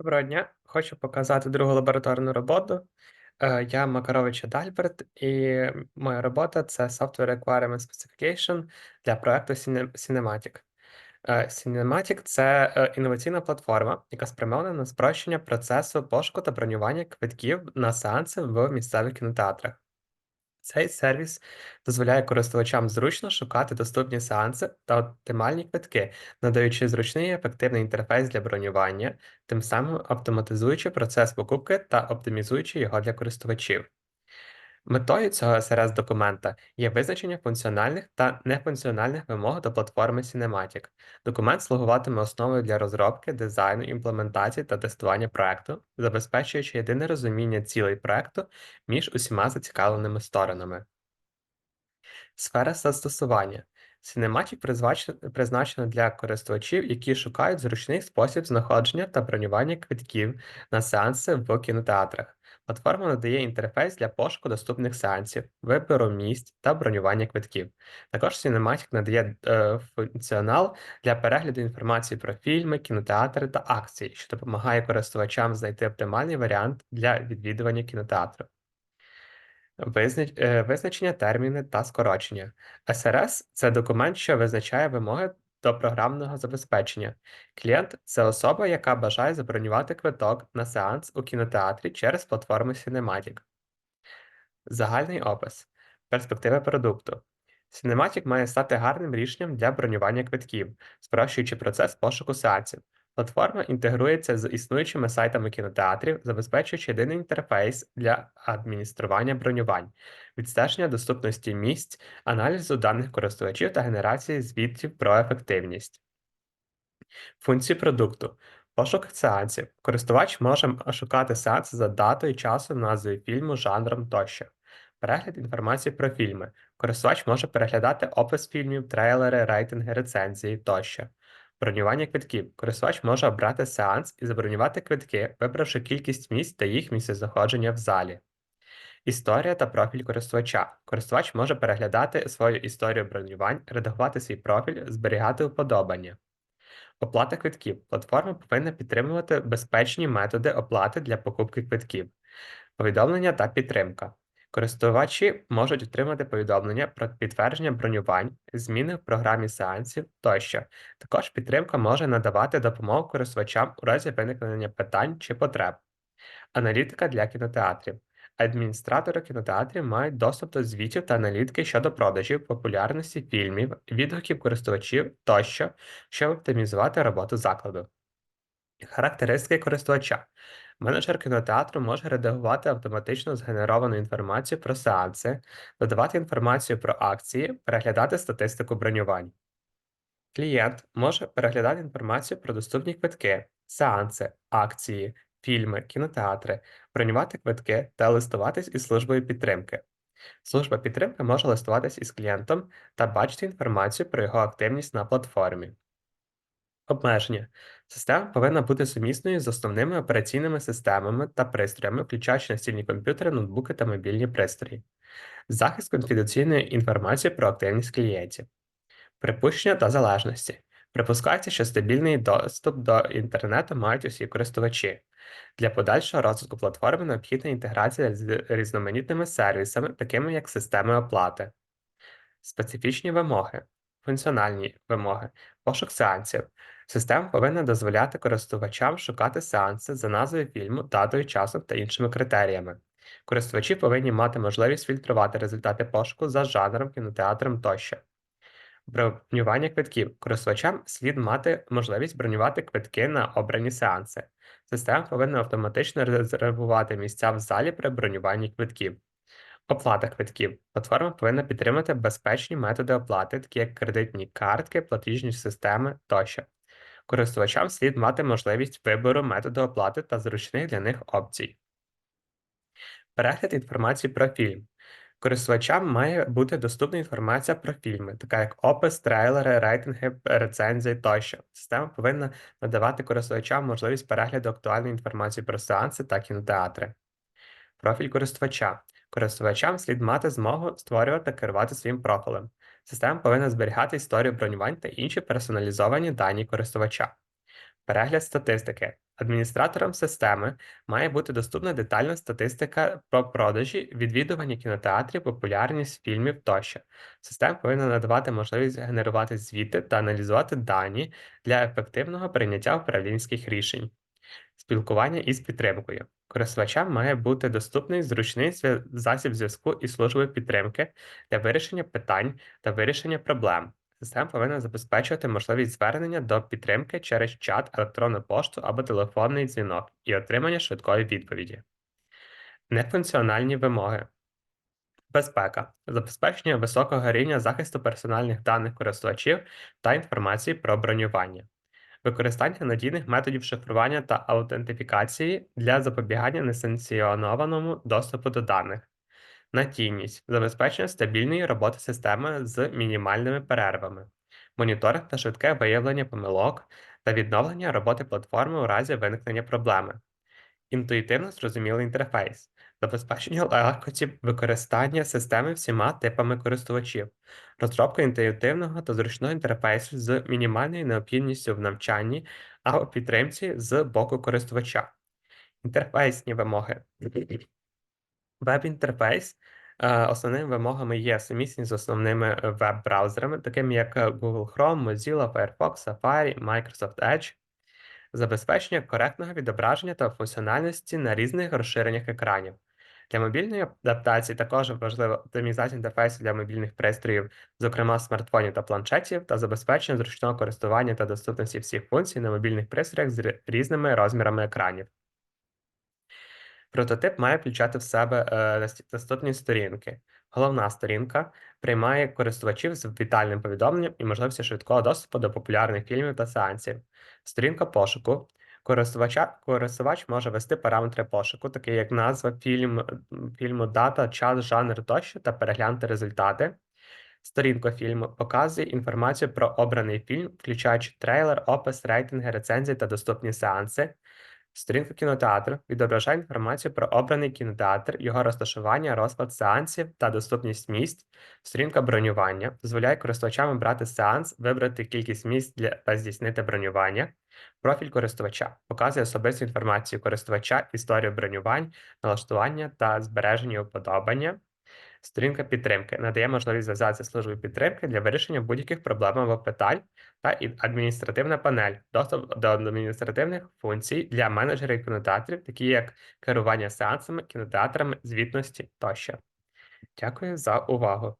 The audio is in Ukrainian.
Доброго дня! Хочу показати другу лабораторну роботу. Е, Я Макарович Адальберт, і моя робота це Software Requirement Specification для проекту Cinematic. Е, Cinematic це е, інноваційна платформа, яка спрямована на спрощення процесу пошуку та бронювання квитків на сеанси в місцевих кінотеатрах. Цей сервіс дозволяє користувачам зручно шукати доступні сеанси та оптимальні квитки, надаючи зручний і ефективний інтерфейс для бронювання, тим самим автоматизуючи процес покупки та оптимізуючи його для користувачів. Метою цього SRS-документа є визначення функціональних та нефункціональних вимог до платформи Cinematic. Документ слугуватиме основою для розробки, дизайну, імплементації та тестування проекту, забезпечуючи єдине розуміння цілей проекту між усіма зацікавленими сторонами. Сфера застосування. Cinematic призначена для користувачів, які шукають зручний спосіб знаходження та бронювання квитків на сеанси в кінотеатрах. Платформа надає інтерфейс для пошуку доступних сеансів, вибору місць та бронювання квитків. Також Cinematic надає е, функціонал для перегляду інформації про фільми, кінотеатри та акції, що допомагає користувачам знайти оптимальний варіант для відвідування кінотеатру. Е, Визначення терміни та скорочення. СРС це документ, що визначає вимоги до програмного забезпечення. Клієнт це особа, яка бажає забронювати квиток на сеанс у кінотеатрі через платформу Cinematic. Загальний опис. Перспективи продукту. Cinematic має стати гарним рішенням для бронювання квитків, спрощуючи процес пошуку сеансів. Платформа інтегрується з існуючими сайтами кінотеатрів, забезпечуючи єдиний інтерфейс для адміністрування бронювань, відстеження доступності місць, аналізу даних користувачів та генерації звітів про ефективність. Функції продукту. Пошук сеансів. Користувач може шукати сеанс за датою, часом, назвою фільму, жанром тощо. Перегляд інформації про фільми. Користувач може переглядати опис фільмів, трейлери, рейтинги, рецензії тощо. Бронювання квитків. Користувач може обрати сеанс і забронювати квитки, вибравши кількість місць та їх місцезнаходження в залі. Історія та профіль користувача. Користувач може переглядати свою історію бронювань, редагувати свій профіль, зберігати уподобання. Оплата квитків. Платформа повинна підтримувати безпечні методи оплати для покупки квитків. Повідомлення та підтримка. Користувачі можуть отримати повідомлення про підтвердження бронювань, зміни в програмі сеансів тощо. Також підтримка може надавати допомогу користувачам у разі виникнення питань чи потреб. Аналітика для кінотеатрів. Адміністратори кінотеатрів мають доступ до звітів та аналітики щодо продажів, популярності фільмів, відгуків користувачів тощо, щоб оптимізувати роботу закладу. Характеристики користувача. Менеджер кінотеатру може редагувати автоматично згенеровану інформацію про сеанси, додавати інформацію про акції, переглядати статистику бронювань. Клієнт може переглядати інформацію про доступні квитки, сеанси, акції, фільми, кінотеатри, бронювати квитки та листуватись із службою підтримки. Служба підтримки може листуватись із клієнтом та бачити інформацію про його активність на платформі. Обмеження. Система повинна бути сумісною з основними операційними системами та пристроями, включаючи настільні комп'ютери, ноутбуки та мобільні пристрої. Захист конфіденційної інформації про активність клієнтів. Припущення та залежності. Припускається, що стабільний доступ до інтернету мають усі користувачі. Для подальшого розвитку платформи необхідна інтеграція з різноманітними сервісами, такими як системи оплати. Специфічні вимоги, функціональні вимоги, пошук сеансів. Система повинна дозволяти користувачам шукати сеанси за назвою фільму, датою, часом та іншими критеріями. Користувачі повинні мати можливість фільтрувати результати пошуку за жанром, кінотеатром тощо. Бронювання квитків. Користувачам слід мати можливість бронювати квитки на обрані сеанси. Система повинна автоматично резервувати місця в залі при бронюванні квитків. Оплата квитків. Платформа повинна підтримати безпечні методи оплати, такі як кредитні картки, платіжні системи тощо. Користувачам слід мати можливість вибору методу оплати та зручних для них опцій. Перегляд інформації про фільм. Користувачам має бути доступна інформація про фільми, така як опис, трейлери, рейтинги, рецензії тощо. Система повинна надавати користувачам можливість перегляду актуальної інформації про сеанси та кінотеатри. Профіль користувача. Користувачам слід мати змогу створювати та керувати своїм профілем. Система повинна зберігати історію бронювань та інші персоналізовані дані користувача. Перегляд статистики. Адміністраторам системи має бути доступна детальна статистика про продажі, відвідування кінотеатрів, популярність фільмів тощо. Система повинна надавати можливість генерувати звіти та аналізувати дані для ефективного прийняття управлінських рішень. Спілкування із підтримкою. Користувачам має бути доступний зручний засіб зв'язку із службою підтримки для вирішення питань та вирішення проблем. Система повинна забезпечувати можливість звернення до підтримки через чат, електронну пошту або телефонний дзвінок і отримання швидкої відповіді. Нефункціональні вимоги. Безпека. Забезпечення високого рівня захисту персональних даних користувачів та інформації про бронювання. Використання надійних методів шифрування та аутентифікації для запобігання несанкціонованому доступу до даних. Надійність забезпечення стабільної роботи системи з мінімальними перервами, моніторинг та швидке виявлення помилок та відновлення роботи платформи у разі виникнення проблеми. Інтуїтивно зрозумілий інтерфейс, забезпечення легкості використання системи всіма типами користувачів, розробка інтуїтивного та зручного інтерфейсу з мінімальною необхідністю в навчанні або підтримці з боку користувача. Інтерфейсні вимоги. Веб-інтерфейс. е, Основними вимогами є сумісність з основними е, веб-браузерами, такими як е, Google Chrome, Mozilla, Firefox, Safari, Microsoft Edge, забезпечення коректного відображення та функціональності на різних розширеннях екранів. Для мобільної адаптації також важлива оптимізація інтерфейсу для мобільних пристроїв, зокрема смартфонів та планшетів, та забезпечення зручного користування та доступності всіх функцій на мобільних пристроях з різними розмірами екранів. Прототип має включати в себе е, наступні сторінки. Головна сторінка приймає користувачів з вітальним повідомленням і можливістю швидкого доступу до популярних фільмів та сеансів. Сторінка пошуку. Користувача, користувач може ввести параметри пошуку, такі як назва фільм, фільму, дата, час, жанр тощо, та переглянути результати. Сторінка фільму показує інформацію про обраний фільм, включаючи трейлер, опис, рейтинги, рецензії та доступні сеанси. Сторінка кінотеатру відображає інформацію про обраний кінотеатр, його розташування, розклад сеансів та доступність місць. Сторінка бронювання дозволяє користувачам обрати сеанс, вибрати кількість місць для та здійснити бронювання. Профіль користувача показує особисту інформацію користувача, історію бронювань, налаштування та збереження уподобання. Сторінка підтримки надає можливість зв'язатися з службою підтримки для вирішення будь-яких проблем або питань та адміністративна панель, доступ до адміністративних функцій для менеджерів кінотеатрів, такі як керування сеансами, кінотеатрами, звітності тощо. Дякую за увагу.